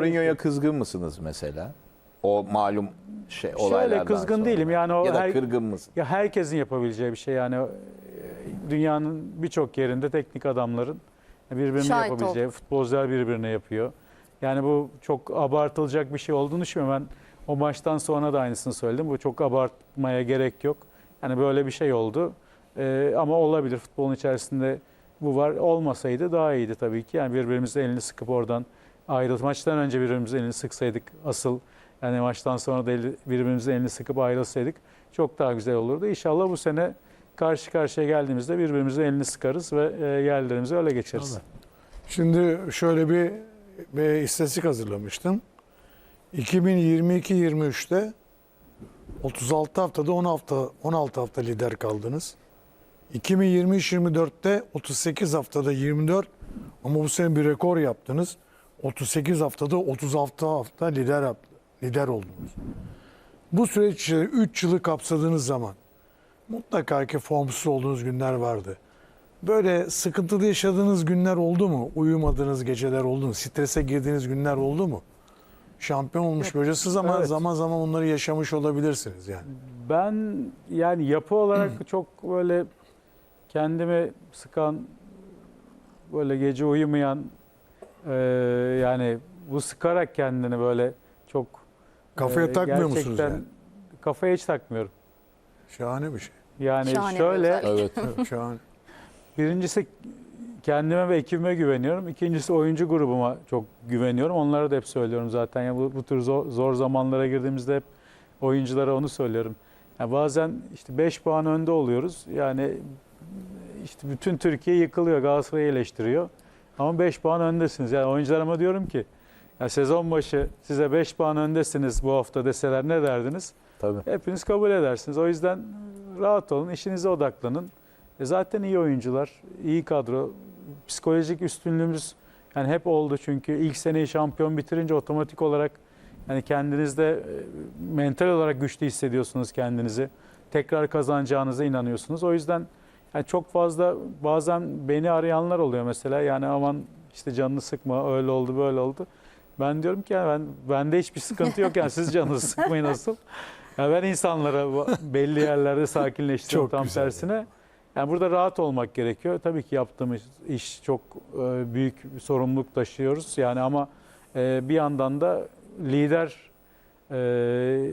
Mourinho'ya kızgın mısınız mesela? O malum şey Şöyle olaylardan kızgın sonra. değilim. Yani o ya da her- kırgın mısın? Ya herkesin yapabileceği bir şey yani e, dünyanın birçok yerinde teknik adamların birbirine Şahit yapabileceği, futbolcular birbirine yapıyor. Yani bu çok abartılacak bir şey olduğunu düşünmüyorum. Ben o maçtan sonra da aynısını söyledim. Bu çok abartmaya gerek yok. Yani böyle bir şey oldu. Ee, ama olabilir futbolun içerisinde bu var. Olmasaydı daha iyiydi tabii ki. Yani birbirimizin elini sıkıp oradan ayrılıp maçtan önce birbirimizin elini sıksaydık asıl yani maçtan sonra da eli- birbirimizin elini sıkıp ayrılsaydık çok daha güzel olurdu. İnşallah bu sene karşı karşıya geldiğimizde birbirimizin elini sıkarız ve e, yerlerimizi öyle geçeriz. Şimdi şöyle bir, bir istatistik hazırlamıştım. 2022-23'te 36 haftada 10 hafta 16 hafta lider kaldınız. 2023-24'te 38 haftada 24 ama bu sene bir rekor yaptınız. 38 haftada 36 hafta lider lider oldunuz. Bu süreç içinde 3 yılı kapsadığınız zaman mutlaka ki formsuz olduğunuz günler vardı. Böyle sıkıntılı yaşadığınız günler oldu mu? Uyumadığınız geceler oldu mu? Strese girdiğiniz günler oldu mu? Şampiyon olmuş böylesiz ama Evet. zaman zaman onları yaşamış olabilirsiniz yani. Ben yani yapı olarak çok böyle kendimi sıkan böyle gece uyumayan e, yani bu sıkarak kendini böyle çok Kafaya e, takmıyor musunuz gerçekten yani? Kafaya hiç takmıyorum. Şahane bir şey. Yani Şahane bir şöyle özellik. Evet. Şahane. Birincisi kendime ve ekibime güveniyorum. İkincisi oyuncu grubuma çok güveniyorum. Onlara da hep söylüyorum zaten. Ya bu, bu tür zor, zor zamanlara girdiğimizde hep oyunculara onu söylüyorum. Yani bazen işte 5 puan önde oluyoruz. Yani işte bütün Türkiye yıkılıyor, Galatasaray'ı eleştiriyor. Ama 5 puan öndesiniz. Yani oyuncularıma diyorum ki ya sezon başı size 5 puan öndesiniz bu hafta deseler ne derdiniz? Tabii. Hepiniz kabul edersiniz. O yüzden rahat olun, işinize odaklanın. E zaten iyi oyuncular, iyi kadro. Psikolojik üstünlüğümüz yani hep oldu çünkü ilk seneyi şampiyon bitirince otomatik olarak yani kendinizde e, mental olarak güçlü hissediyorsunuz kendinizi. Tekrar kazanacağınıza inanıyorsunuz. O yüzden yani çok fazla bazen beni arayanlar oluyor mesela. Yani aman işte canını sıkma öyle oldu böyle oldu. Ben diyorum ki yani ben bende hiçbir sıkıntı yok yani siz canınızı sıkmayın asıl. Ya ben insanlara belli yerlerde sakinleştiriyorum Çok tam güzel tersine. Yani burada rahat olmak gerekiyor. Tabii ki yaptığımız iş çok e, büyük bir sorumluluk taşıyoruz. Yani ama e, bir yandan da lider e,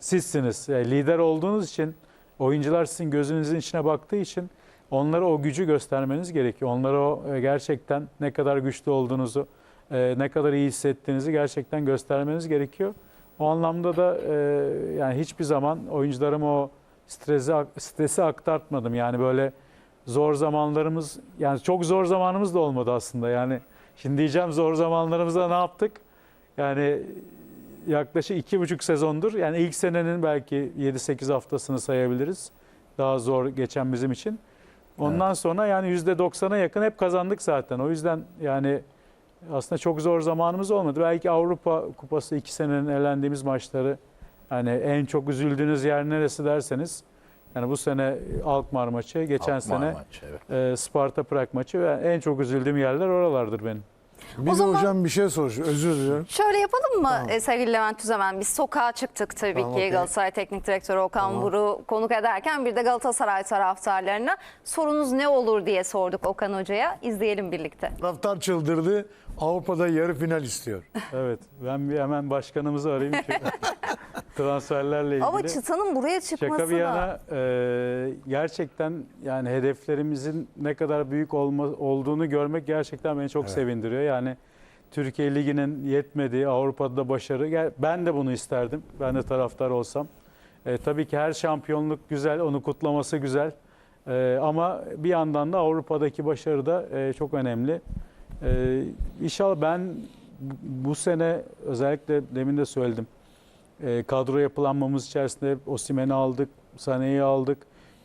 sizsiniz. Yani lider olduğunuz için oyuncular sizin gözünüzün içine baktığı için onlara o gücü göstermeniz gerekiyor. Onlara o e, gerçekten ne kadar güçlü olduğunuzu, e, ne kadar iyi hissettiğinizi gerçekten göstermeniz gerekiyor. O anlamda da e, yani hiçbir zaman oyuncularıma o stresi stresi aktartmadım. Yani böyle zor zamanlarımız yani çok zor zamanımız da olmadı aslında. Yani şimdi diyeceğim zor zamanlarımızda ne yaptık? Yani yaklaşık iki buçuk sezondur. Yani ilk senenin belki 7-8 haftasını sayabiliriz. Daha zor geçen bizim için. Ondan sonra yani %90'a yakın hep kazandık zaten. O yüzden yani aslında çok zor zamanımız olmadı. Belki Avrupa Kupası iki senenin elendiğimiz maçları yani en çok üzüldüğünüz yer neresi derseniz yani bu sene Alkmaar maçı, geçen Alkmaar sene maçı, evet. e, Sparta Prag maçı ve en çok üzüldüğüm yerler oralardır benim. Bir de zaman- hocam bir şey soracağım. Özür diliyorum. Şöyle yapalım mı Tamam. e, sevgili Levent Tüzemen? Biz sokağa çıktık tabii Tamam, ki okey. Galatasaray Teknik Direktörü Okan Tamam. Buruk'u konuk ederken bir de Galatasaray taraftarlarına sorunuz ne olur diye sorduk Okan Hoca'ya. İzleyelim birlikte. Taraftar çıldırdı. Avrupa'da yarı final istiyor. Evet ben bir hemen başkanımızı arayayım ki transferlerle ilgili. Ama çıtanın buraya çıkması Şaka bir da... yana e, gerçekten yani hedeflerimizin ne kadar büyük olma, olduğunu görmek gerçekten beni çok Evet. sevindiriyor. Yani Türkiye Ligi'nin yetmediği Avrupa'da da başarı. Ben de bunu isterdim. Ben de taraftar olsam. E, tabii ki her şampiyonluk güzel, onu kutlaması güzel. E, ama bir yandan da Avrupa'daki başarı da e, çok önemli. E, inşallah ben bu sene özellikle demin de söyledim. E, kadro yapılanmamız içerisinde Osimhen'i aldık, Sané'yi aldık.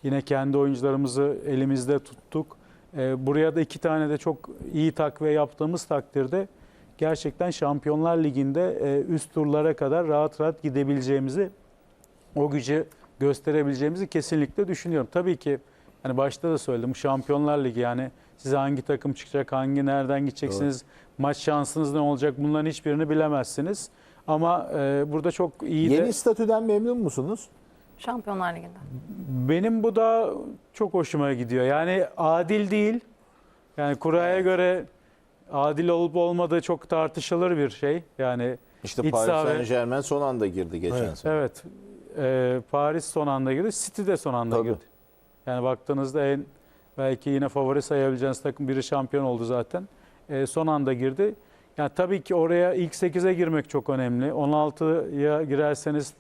Yine kendi oyuncularımızı elimizde tuttuk. E, buraya da iki tane de çok iyi takviye yaptığımız takdirde gerçekten Şampiyonlar Ligi'nde e, üst turlara kadar rahat rahat gidebileceğimizi, o gücü gösterebileceğimizi kesinlikle düşünüyorum. Tabii ki Hani başta da söyledim bu Şampiyonlar Ligi yani size hangi takım çıkacak, hangi nereden gideceksiniz, maç şansınız ne olacak bunların hiçbirini bilemezsiniz. Ama e, burada çok iyi de Yeni statüden memnun musunuz? Şampiyonlar Ligi'nde. benim bu da çok hoşuma gidiyor. Yani adil değil. Yani kuraya göre adil olup olmadığı çok tartışılır bir şey. Yani İşte İç Paris saha ve- Saint Germain son anda girdi geçen Evet. sene. Evet. Ee, Paris son anda girdi. City de son anda Tabii. girdi. Yani baktığınızda en belki yine favori sayabileceğiniz takım biri şampiyon oldu zaten. Ee, son anda girdi. Yani tabii ki oraya ilk 8'e girmek çok önemli. 16'ya girerseniz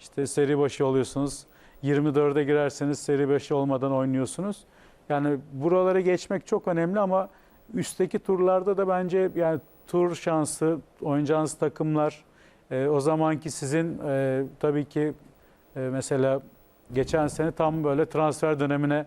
işte seri başı oluyorsunuz. 24'e girerseniz seri başı olmadan oynuyorsunuz. Yani buraları geçmek çok önemli ama üstteki turlarda da bence yani tur şansı, oynayacağınız takımlar, e, o zamanki sizin e, tabii ki e, mesela geçen sene tam böyle transfer dönemine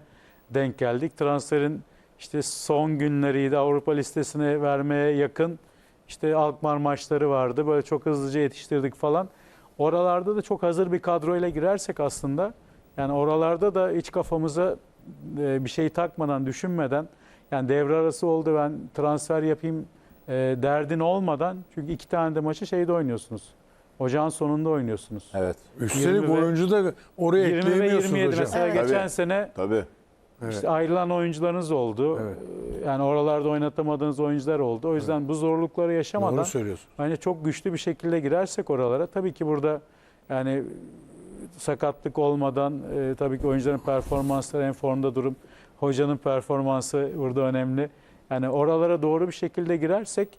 denk geldik. Transferin işte son günleriydi Avrupa listesine vermeye yakın işte Alkmaar maçları vardı. Böyle çok hızlıca yetiştirdik falan. Oralarda da çok hazır bir kadroyla girersek aslında yani oralarda da hiç kafamıza e, bir şey takmadan, düşünmeden yani devre arası oldu ben transfer yapayım e, derdin olmadan çünkü iki tane de maçı şeyde oynuyorsunuz. Ocağın sonunda oynuyorsunuz. Evet. Üstelik 20 ve- oyuncu da oraya 20 ve ekleyemiyorsunuz 27 hocam. mesela Evet. geçen Tabii. sene Tabii. Evet. işte ayrılan oyuncularınız oldu. Evet. Yani oralarda oynatamadığınız oyuncular oldu. O yüzden bu zorlukları yaşamadan Doğru söylüyorsun. Bence çok güçlü bir şekilde girersek oralara tabii ki burada yani sakatlık olmadan e, tabii ki oyuncuların performansları en formda durum. Hocanın performansı burada önemli. Yani oralara doğru bir şekilde girersek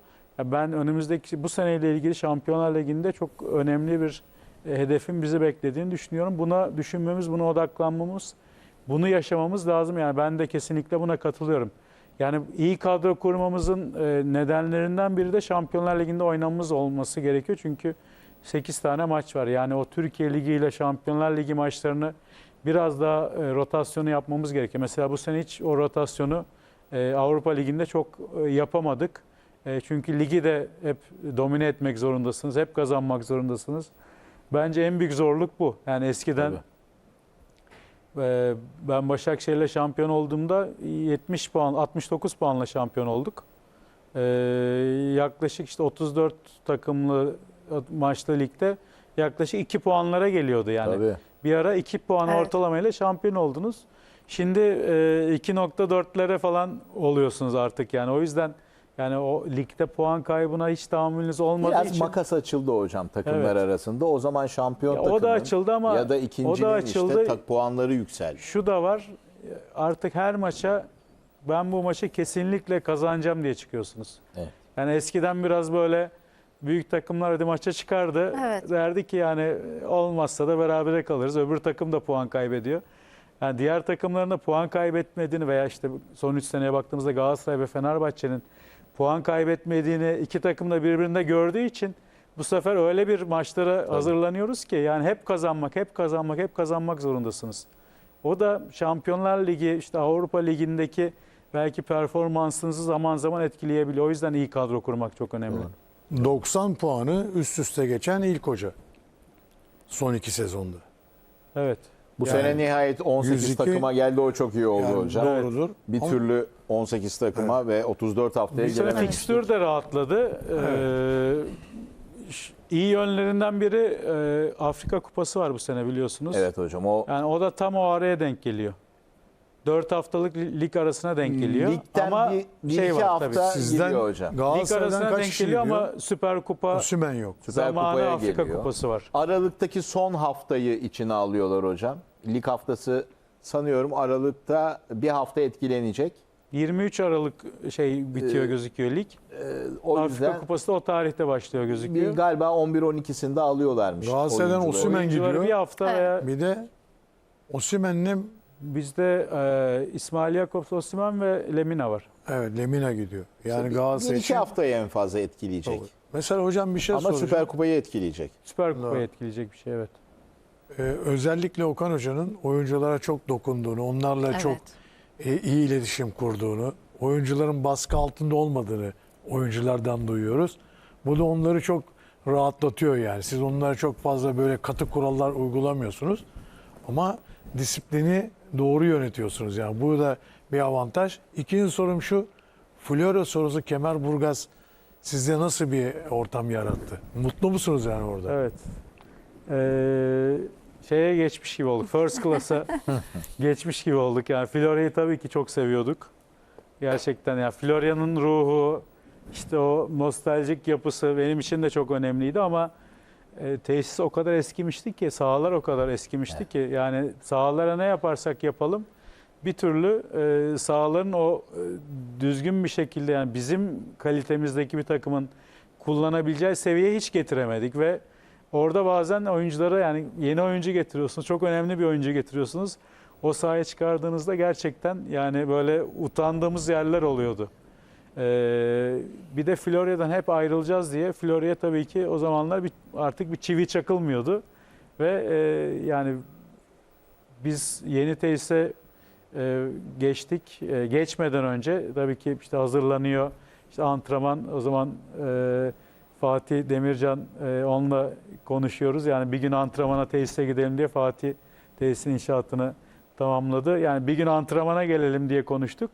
ben önümüzdeki bu seneyle ilgili Şampiyonlar Ligi'nde çok önemli bir e, hedefin bizi beklediğini düşünüyorum. Buna düşünmemiz, buna odaklanmamız, bunu yaşamamız lazım. Yani ben de kesinlikle buna katılıyorum. Yani iyi kadro kurmamızın e, nedenlerinden biri de Şampiyonlar Ligi'nde oynamamız olması gerekiyor. Çünkü 8 tane maç var. Yani o Türkiye Ligi ile Şampiyonlar Ligi maçlarını biraz daha e, rotasyonu yapmamız gerekiyor. Mesela bu sene hiç o rotasyonu Avrupa Ligi'nde çok yapamadık. E, çünkü ligi de hep domine etmek zorundasınız. Hep kazanmak zorundasınız. Bence en büyük zorluk bu. Yani eskiden Tabii. ee, Ben Başakşehir'le şampiyon olduğumda 70 puan, 69 puanla şampiyon olduk. Ee, yaklaşık işte 34 takımlı maçlı ligde yaklaşık 2 puanlara geliyordu yani. Tabii. Bir ara 2 puan Evet. ortalamayla şampiyon oldunuz. Şimdi e, 2.4'lere falan oluyorsunuz artık yani. O yüzden yani o ligde puan kaybına hiç tahammülünüz olmadığı Biraz için makas açıldı hocam takımlar Evet. arasında. O zaman şampiyon Ya o takımın da açıldı ama ya da o ikincinin da açıldı. işte tak puanları yükseldi. Şu da var. Artık her maça ben bu maçı kesinlikle kazanacağım diye çıkıyorsunuz. Evet. Yani eskiden biraz böyle büyük takımlar hadi maça çıkardı. Evet. Derdi ki yani olmazsa da berabere kalırız. Öbür takım da puan kaybediyor. Yani diğer takımların da puan kaybetmediğini veya işte son 3 seneye baktığımızda Galatasaray ve Fenerbahçe'nin puan kaybetmediğini iki takım da birbirinde gördüğü için bu sefer öyle bir maçlara hazırlanıyoruz ki yani hep kazanmak, hep kazanmak, hep kazanmak zorundasınız. O da Şampiyonlar Ligi, işte Avrupa Ligi'ndeki belki performansınızı zaman zaman etkileyebiliyor. O yüzden iyi kadro kurmak çok önemli. Doğru. 90 puanı üst üste geçen ilk hoca. Son iki sezonda. Evet. Bu Yani sene nihayet 18 102 takıma geldi o çok iyi oldu Yani hocam. Doğrudur. Bir türlü 18 takıma ve 34 haftaya Bir sene fikstür de rahatladı. Ee, ş- iyi yönlerinden biri e, Afrika Kupası var bu sene biliyorsunuz. Evet hocam o Yani o da tam o araya denk geliyor. 4 haftalık li- lig arasına denk geliyor. ligden ama bir, bir şey iki var hafta tabii. Sizden gidiyor hocam. Lig arasına kaç denk geliyor ama Süper Kupa Osimhen yok. Süper Kupa'ya Afrika geliyor. Kupası var. Aralıktaki son haftayı içine alıyorlar hocam. Lig haftası sanıyorum Aralık'ta bir hafta etkilenecek. 23 Aralık şey bitiyor Ee, gözüküyor lig. Ee, o Afrika yüzden Kupası da o tarihte başlıyor gözüküyor. bir, galiba 11-12'sinde alıyorlarmış. Galatasaray'dan. Osimhen gidiyor. bir hafta Evet. veya Bir de Osimhen'le bizde e, İsmail Yakup Osman ve Lemina var. evet Lemina gidiyor. Yani Bir- bir Galatasaray iki için haftayı en fazla etkileyecek. Doğru. Mesela hocam bir şey Ama soracağım. Süper Kupayı etkileyecek. Süper Kupa'yı Doğru. etkileyecek bir şey evet. Ee, özellikle Okan Hoca'nın oyunculara çok dokunduğunu, onlarla Evet. çok e, iyi iletişim kurduğunu, oyuncuların baskı altında olmadığını oyunculardan duyuyoruz. Bu da onları çok rahatlatıyor yani. Siz onlara çok fazla böyle katı kurallar uygulamıyorsunuz. Ama disiplini doğru yönetiyorsunuz yani. Bu da bir avantaj. İkinci sorum şu. Florya sorusu Kemerburgaz sizde nasıl bir ortam yarattı? Mutlu musunuz yani orada? Evet. Ee, şeye geçmiş gibi olduk. First class'a geçmiş gibi olduk. Yani Florya'yı tabii ki çok seviyorduk. Gerçekten yani Florya'nın ruhu, işte o nostaljik yapısı benim için de çok önemliydi ama e, tesis o kadar eskimişti ki, sahalar o kadar eskimişti ki yani sahalara ne yaparsak yapalım bir türlü e, sahaların o e, düzgün bir şekilde yani bizim kalitemizdeki bir takımın kullanabileceği seviyeye hiç getiremedik ve orada bazen oyunculara yani yeni oyuncu getiriyorsunuz. Çok önemli bir oyuncu getiriyorsunuz. O sahaya çıkardığınızda gerçekten yani böyle utandığımız yerler oluyordu. Ee, bir de Florya'dan hep ayrılacağız diye Florya tabii ki o zamanlar bir, artık bir çivi çakılmıyordu. Ve e, yani biz yeni tesise e, geçtik. E, geçmeden önce tabii ki işte hazırlanıyor. İşte antrenman o zaman e, Fatih Demircan e, onunla konuşuyoruz. Yani bir gün antrenmana tesise gidelim diye Fatih tesisin inşaatını tamamladı. Yani bir gün antrenmana gelelim diye konuştuk.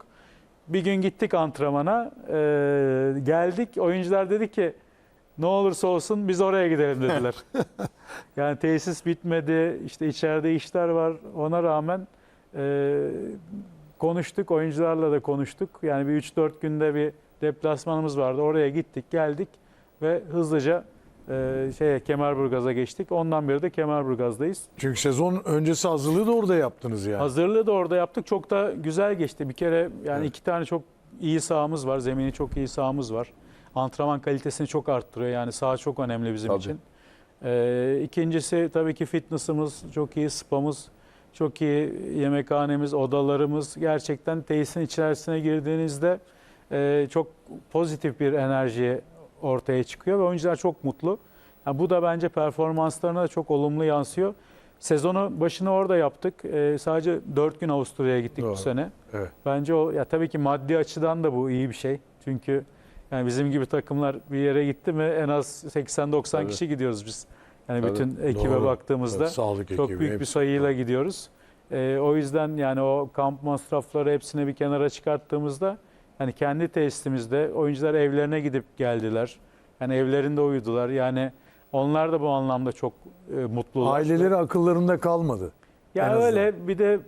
Bir gün gittik antrenmana. e, geldik. Oyuncular dedi ki ne olursa olsun biz oraya gidelim dediler. yani tesis bitmedi. işte içeride işler var. Ona rağmen e, konuştuk. Oyuncularla da konuştuk. Yani bir 3-4 günde bir deplasmanımız vardı. Oraya gittik, geldik ve hızlıca e, şeye Kemerburgaz'a geçtik. Ondan beri de Kemerburgaz'dayız. Çünkü sezon öncesi hazırlığı da orada yaptınız yani. Hazırlığı da orada yaptık. Çok da güzel geçti. Bir kere yani Evet. iki tane çok iyi sahamız var. Zemini çok iyi sahamız var. Antrenman kalitesini çok arttırıyor. Yani saha çok önemli bizim Tabii. için. Ee, ikincisi tabii ki fitness'ımız çok iyi, spamız çok iyi, yemekhanemiz, odalarımız. Gerçekten tesisin içerisine girdiğinizde e, çok pozitif bir enerji ortaya çıkıyor ve oyuncular çok mutlu. Yani bu da bence performanslarına da çok olumlu yansıyor. Sezonu başını orada yaptık. Ee, sadece 4 gün Avusturya'ya gittik Doğru. bu sene. Evet. Bence o ya tabii ki maddi açıdan da bu iyi bir şey. Çünkü yani bizim gibi takımlar bir yere gitti mi en az 80-90 Tabii. kişi gidiyoruz biz. Yani Tabii. bütün ekibe Doğru. baktığımızda Evet, çok ekibi, büyük bir sayıyla gidiyoruz. Ee, o yüzden yani o kamp masrafları hepsini bir kenara çıkarttığımızda yani kendi tesisimizde oyuncular evlerine gidip geldiler. Yani evlerinde uyudular. Yani onlar da bu anlamda çok e, mutlular. Aileleri akıllarında kalmadı. Ya azından. öyle bir de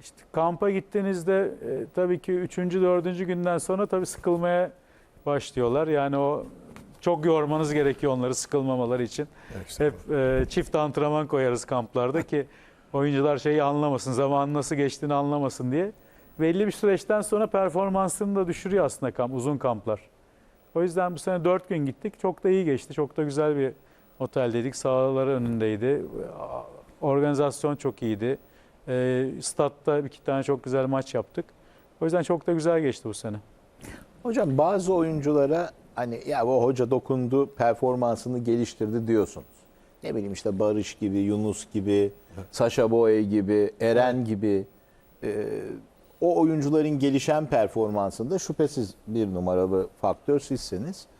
işte kampa gittiğinizde e, tabii ki 3. 4. günden sonra tabii sıkılmaya başlıyorlar. Yani o çok yormanız gerekiyor onları sıkılmamaları için. İşte Hep e, çift antrenman koyarız kamplarda ki oyuncular şeyi anlamasın, zamanın nasıl geçtiğini anlamasın diye. Belli bir süreçten sonra performansını da düşürüyor aslında kamp, uzun kamplar. O yüzden bu sene 4 gün gittik. Çok da iyi geçti. Çok da güzel bir oteldeydik. Sahaları önündeydi. Organizasyon çok iyiydi. E, statta iki tane çok güzel maç yaptık. O yüzden çok da güzel geçti bu sene. Hocam bazı oyunculara hani ya o hoca dokundu, performansını geliştirdi diyorsunuz. Ne bileyim işte Barış gibi, Yunus gibi, Saşa Boye gibi, Eren gibi e, o oyuncuların gelişen performansında şüphesiz bir numaralı faktör sizsiniz.